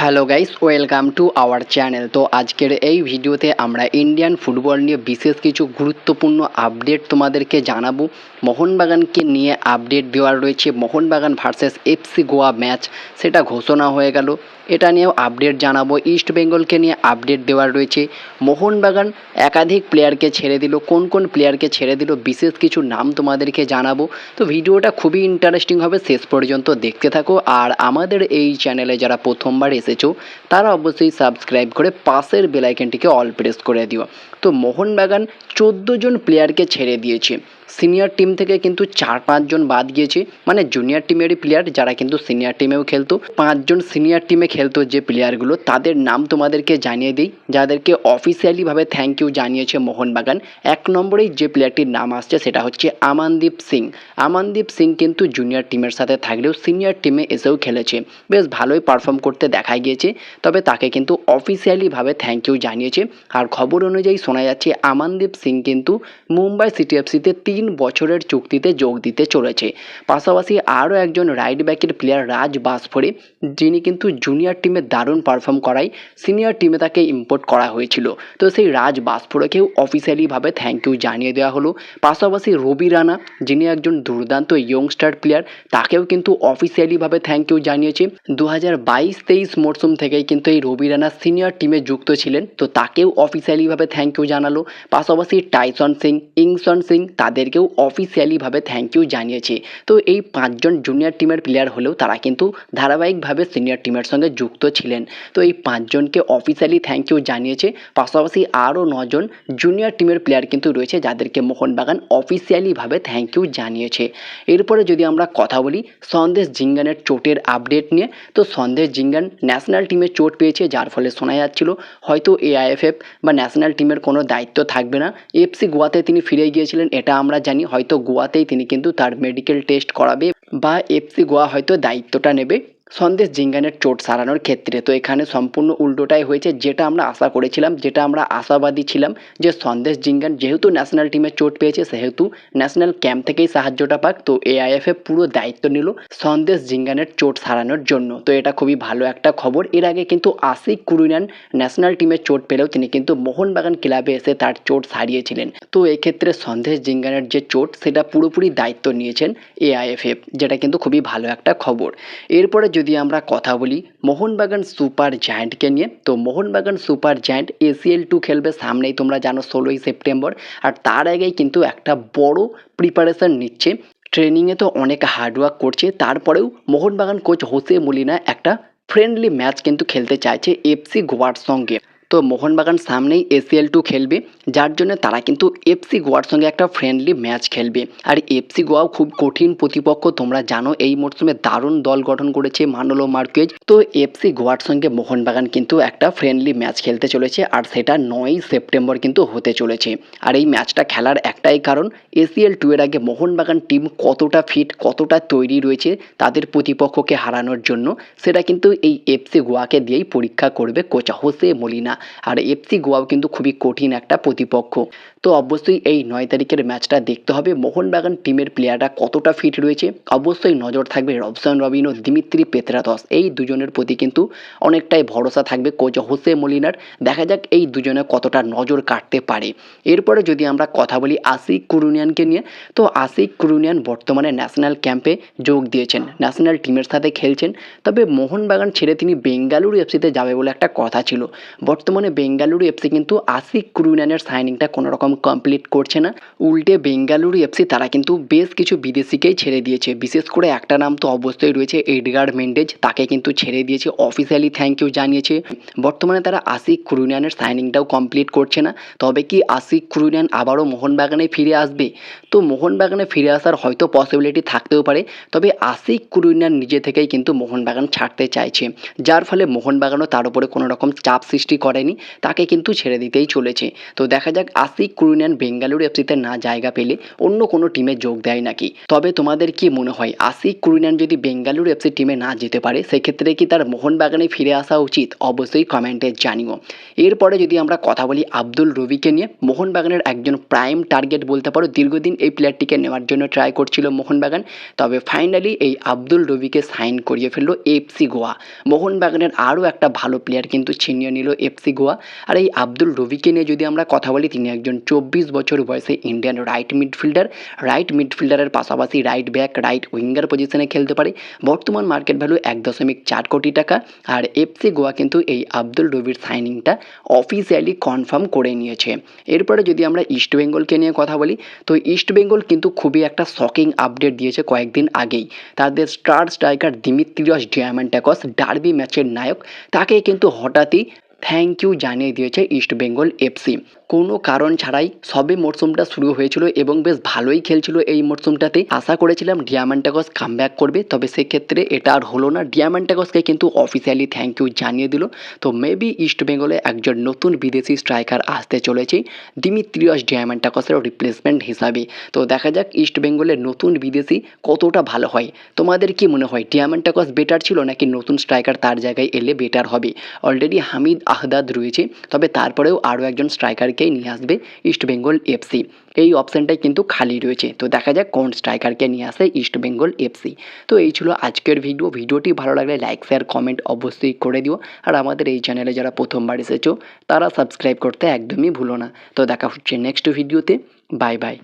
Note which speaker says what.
Speaker 1: Hello guys welcome to our channel তো আজকের এই ভিডিওতে আমরা ইন্ডিয়ান ফুটবল নিয়ে বিশেষ কিছু গুরুত্বপূর্ণ আপডেট তোমাদেরকে জানাব। মোহনবাগানকে নিয়ে আপডেট দেওয়ার রয়েছে। Mohun Bagan versus FC Goa match সেটা ঘোষণা হয়ে গেল। এটা নিয়েও আপডেট জানাব। ইস্ট বেঙ্গলকে নিয়ে আপডেট দেওয়ার রয়েছে। মোহনবাগান একাধিক প্লেয়ারকে ছেড়ে দিল। কোন কোন প্লেয়ারকে ছেড়ে দিল বিশেষ কিছু নাম তোমাদেরকে জানাব। তো ভিডিওটা খুবই ইন্টারেস্টিং হবে। শেষ পর্যন্ত দেখতে থাকো। আর আমাদের এই চ্যানেলে যারা প্রথমবার এসেছ তারা অবশ্যই সাবস্ক্রাইব করে পাশের বেলাইকেনটিকে অল প্রেস করে দিও। তো মোহনবাগান চোদ্দ জন প্লেয়ারকে ছেড়ে দিয়েছে। সিনিয়র টিম থেকে কিন্তু চার পাঁচজন বাদ গিয়েছে। মানে জুনিয়র টিমেরই প্লেয়ার যারা কিন্তু সিনিয়র টিমেও খেলতো। পাঁচজন সিনিয়র টিমে খেলতো যে প্লেয়ারগুলো তাদের নাম তোমাদেরকে জানিয়ে দিই। যাদেরকে অফিসিয়ালিভাবে থ্যাংক ইউ জানিয়েছে মোহনবাগান এক নম্বরেই যে প্লেয়ারটির নাম আসছে সেটা হচ্ছে আমানদীপ সিং। আমানদীপ সিং কিন্তু জুনিয়র টিমের সাথে থাকলেও সিনিয়র টিমে এসেও খেলেছে। বেশ ভালোই পারফর্ম করতে দেখা গিয়েছে। তবে তাকে কিন্তু অফিসিয়ালিভাবে থ্যাংক ইউ জানিয়েছে। আর খবর অনুযায়ী শোনা যাচ্ছে, আমানদীপ সিং কিন্তু মুম্বাই সিটি এফসিতে তিন বছরের চুক্তিতে যোগ দিতে চলেছে। পাশাপাশি আরও একজন রাইট ব্যাকের প্লেয়ার রাজ বাসফরে যিনি কিন্তু জুনিয়র টিমে দারুণ পারফর্ম করায় সিনিয়র টিমে তাকে ইম্পোর্ট করা হয়েছিল। তো সেই রাজ বাসফোরকেও অফিসিয়ালিভাবে থ্যাংক ইউ জানিয়ে দেওয়া হলো। পাশাপাশি রবি রানা, যিনি একজন দুর্দান্ত ইয়ংস্টার প্লেয়ার তাকেও কিন্তু অফিসিয়ালিভাবে থ্যাংক ইউ জানিয়েছে। দু হাজার বাইশ তেইশ মরশুম থেকেই কিন্তু এই রবি রানা সিনিয়র টিমে যুক্ত ছিলেন, তো তাকেও অফিসিয়ালিভাবে থ্যাংক ইউ জানালো। পাশাপাশি টাইসন সিং ইংসন সিং তাদেরকেও অফিসিয়ালিভাবে থ্যাংক ইউ জানিয়েছে। তো এই পাঁচজন জুনিয়র টিমের প্লেয়ার হলেও তারা কিন্তু ধারাবাহিকভাবে সিনিয়র টিমের সঙ্গে যুক্ত ছিলেন। তো এই পাঁচজনকে অফিসিয়ালি থ্যাংক ইউ জানিয়েছে। পাশাপাশি আরও নজন জুনিয়র টিমের প্লেয়ার কিন্তু রয়েছে যাদেরকে মোহনবাগান অফিসিয়ালিভাবে থ্যাংক ইউ জানিয়েছে। এরপরে যদি আমরা কথা বলি সন্দেশ জিঙ্গানের চোটের আপডেট নিয়ে, তো সন্দেশ জিঙ্গান ন্যাশনাল টিমে চোট পেয়েছে, যার ফলে শোনা যাচ্ছিল হয়তো এআইএফএফ বা ন্যাশনাল টিমের কোনো দায়িত্ব থাকবে না। এফসি গোয়াতে তিনি ফিরে গিয়েছিলেন, এটা আমরা জানি। হয়তো গোয়াতেই তিনি কিন্তু তার মেডিকেল টেস্ট করাবে বা এফসি গোয়া হয়তো দায়িত্বটা নেবে। সন্দেশ জিঙ্গানের চোট সারানোর ক্ষেত্রে। তো এখানে সম্পূর্ণ উল্টোটাই হয়েছে, যেটা আমরা আশা করেছিলাম, যেটা আমরা আশাবাদী ছিলাম যে সন্দেশ জিঙ্গান যেহেতু ন্যাশনাল টিমে চোট পেয়েছে, সেহেতু ন্যাশনাল ক্যাম্প থেকেই সাহায্যটা পাক, তো এআইএফএ পুরো দায়িত্ব নিল সন্দেশ জিঙ্গানের চোট সারানোর জন্য। তো এটা খুবই ভালো একটা খবর। এর আগে কিন্তু আশিক কুরুনান ন্যাশনাল টিমে চোট পেলেও তিনি কিন্তু মোহনবাগান ক্লাবে এসে তার চোট সারিয়েছিলেন। তো এক্ষেত্রে সন্দেশ জিঙ্গানের যে চোট, সেটা পুরোপুরি দায়িত্ব নিয়েছেন এআইএফএফ যেটা কিন্তু খুবই ভালো একটা খবর। এরপরে যদি আমরা কথা বলি মোহনবাগান সুপার জায়ান্টকে নিয়ে, তো Mohun Bagan super giant ACL two খেলবে সামনেই, তোমরা জানো ষোলোই সেপ্টেম্বর। আর তার আগেই কিন্তু একটা বড় প্রিপারেশন নিচ্ছে। ট্রেনিংয়ে তো অনেক হার্ডওয়ার্ক করছে। তারপরেও মোহনবাগান কোচ হোসে মলিনা একটা ফ্রেন্ডলি ম্যাচ কিন্তু খেলতে চাইছে এফসি গোয়ার সঙ্গে। তো মোহনবাগান সামনেই এসিএল টু খেলবে, যার জন্য তারা কিন্তু এফসি গোয়ার সঙ্গে একটা ফ্রেন্ডলি ম্যাচ খেলবে। আর এফসি গোয়াও খুব কঠিন প্রতিপক্ষ, তোমরা জানো এই মরশুমে দারুণ দল গঠন করেছে মানলো মার্কেজ। তো এফসি গোয়ার সঙ্গে মোহনবাগান কিন্তু একটা ফ্রেন্ডলি ম্যাচ খেলতে চলেছে, আর সেটা নয়ই সেপ্টেম্বর কিন্তু হতে চলেছে। আর এই ম্যাচটা খেলার একটাই কারণ এসিএল টু এর আগে মোহনবাগান টিম কতটা ফিট কতটা তৈরি রয়েছে তাদের প্রতিপক্ষকে হারানোর জন্য, সেটা কিন্তু এই এফসি গোয়াকে দিয়েই পরীক্ষা করবে কোচ হোসে মলিনা। আর এফসি গোয়াও কিন্তু খুবই কঠিন একটা প্রতিপক্ষ। তো অবশ্যই এই নয় তারিখের ম্যাচটা দেখতে হবে। মোহনবাগান টিমের প্লেয়াররা কতটা ফিট রয়েছে? অবশ্যই নজর থাকবে রবসন রবিন ও দিমিত্রি পেত্রাতস এই দুজনের প্রতি কিন্তু অনেকটাই ভরসা থাকবে কোচ হোসে মলিনার। দেখা যাক এই দুজনে কতটা নজর কাটতে পারে। এরপরে যদি আমরা কথা বলি আশিক কুরুনিয়ানকে নিয়ে, তো আশিক কুরুনিয়ান বর্তমানে ন্যাশনাল ক্যাম্পে যোগ দিয়েছেন। ন্যাশনাল টিমের সাথে খেলছেন। তবে মোহনবাগান ছেড়ে তিনি বেঙ্গালুরু এফসিতে যাবে বলে একটা কথা ছিল। বর্তমানে বেঙ্গালুরু এফসি কিন্তু আশিক কুরুনিয়ানের সাইনিংটা কোনো রকম কমপ্লিট করছে না। উল্টে বেঙ্গালুরু এফসি তারা কিন্তু বেশ কিছু বিদেশিকেই ছেড়ে দিয়েছে। বিশেষ করে একটা নাম তো অবশ্যই রয়েছে এডগার্ড মেন্ডেজ। তাকে কিন্তু ছেড়ে দিয়েছে অফিসিয়ালি থ্যাংক ইউ জানিয়েছে। বর্তমানে তারা আশিক কুরুনিয়ানের সাইনিংটাও কমপ্লিট করছে না। তবে কি আশিক কুরুনিয়ান আবারও মোহনবাগানে ফিরে আসবে? তো মোহনবাগানে ফিরে আসার হয়তো পসিবিলিটি থাকতেও পারে, তবে আশিক কুরুনিয়ান নিজে থেকেই কিন্তু মোহনবাগান ছাড়তে চাইছে, যার ফলে মোহনবাগানও তার উপরে কোনো রকম চাপ সৃষ্টি করেনি, তাকে কিন্তু ছেড়ে দিতেই চলেছে। তো দেখা যাক আশিক কুরুনিয়ান বেঙ্গালুরু এফসিতে না জায়গা পেলে অন্য কোনো টিমে যোগ দেয় নাকি। তবে তোমাদের কি মনে হয়, আশিক কুরুনিয়ান যদি বেঙ্গালুরু এফসি টিমে না যেতে পারে, সেক্ষেত্রে কি তার মোহনবাগানে ফিরে আসা উচিত? অবশ্যই কমেন্টে জানিও। এরপরে যদি আমরা কথা বলি আব্দুল রবিকে নিয়ে, মোহনবাগানের একজন প্রাইম টার্গেট বলতে পারো, দীর্ঘদিন এই প্লেয়ারটিকে নেওয়ার জন্য ট্রাই করছিল মোহনবাগান। তবে ফাইনালি এই আব্দুল রবিকে সাইন করিয়ে ফেলল এফসি গোয়া। মোহনবাগানের আরও একটা ভালো প্লেয়ার কিন্তু ছিনিয়ে নিল এফসি গোয়া। আর এই আব্দুল রবিকে নিয়ে যদি আমরা কথা বলি, তিনি একজন চব্বিশ বছর বয়সে ইন্ডিয়ান রাইট মিডফিল্ডার রাইট মিডফিল্ডারের পাশাপাশি রাইট ব্যাক রাইট উইঙ্গার পজিশনে খেলতে পারে। বর্তমান মার্কেট ভ্যালু এক দশমিক চার কোটি টাকা। আর এফসি গোয়া কিন্তু এই আব্দুল রবির সাইনিংটা অফিসিয়ালি কনফার্ম করে নিয়েছে। এরপরে যদি আমরা ইস্ট বেঙ্গলকে নিয়ে কথা বলি, তো ইস্ট বেঙ্গল কিন্তু খুবই একটা শকিং আপডেট দিয়েছে কয়েকদিন আগেই। তাদের star striker Dimitrios Diamantakos derby ম্যাচের নায়ক তাকে কিন্তু হঠাৎই থ্যাংক ইউ জানিয়ে দিয়েছে ইস্ট বেঙ্গল এফসি কোনো কারণ ছাড়াই সবে মরশুমটা শুরু হয়েছিল এবং বেশ ভালোই খেলছিল এই মরশুমটাতে আশা করেছিলাম ডিয়ামান্টাকস কামব্যাক করবে, তবে সেক্ষেত্রে এটা আর হলো না। ডিয়ামান্টাকসকে কিন্তু অফিসিয়ালি থ্যাংক ইউ জানিয়ে দিল। তো মেবি ইস্ট বেঙ্গলে একজন নতুন বিদেশি স্ট্রাইকার আসতে চলেছে দিমিত্রিয়স ডিয়ামান্টাকসের রিপ্লেসমেন্ট হিসাবে। তো দেখা যাক ইস্ট বেঙ্গলের নতুন বিদেশি কতটা ভালো হয়। তোমাদের কি মনে হয় ডিয়ামান্টাকস বেটার ছিল নাকি নতুন স্ট্রাইকার তার জায়গায় এলে বেটার হবে? অলরেডি হামিদ আহদাদ রয়েছে, তবে তারপরেও আরও একজন স্ট্রাইকারকেই নিয়ে আসবে ইস্টবেঙ্গল এফসি এই অপশানটাই কিন্তু খালি রয়েছে। তো দেখা যাক কোন স্ট্রাইকারকে নিয়ে আসে ইস্টবেঙ্গল এফসি তো এই ছিল আজকের ভিডিও ভিডিওটি ভালো লাগলে লাইক শেয়ার কমেন্ট অবশ্যই করে দিও। আর আমাদের এই চ্যানেলে যারা প্রথমবার এসেছ, তারা সাবস্ক্রাইব করতে একদমই ভুলো না। তো দেখা হচ্ছে নেক্সট ভিডিওতে বাই বাই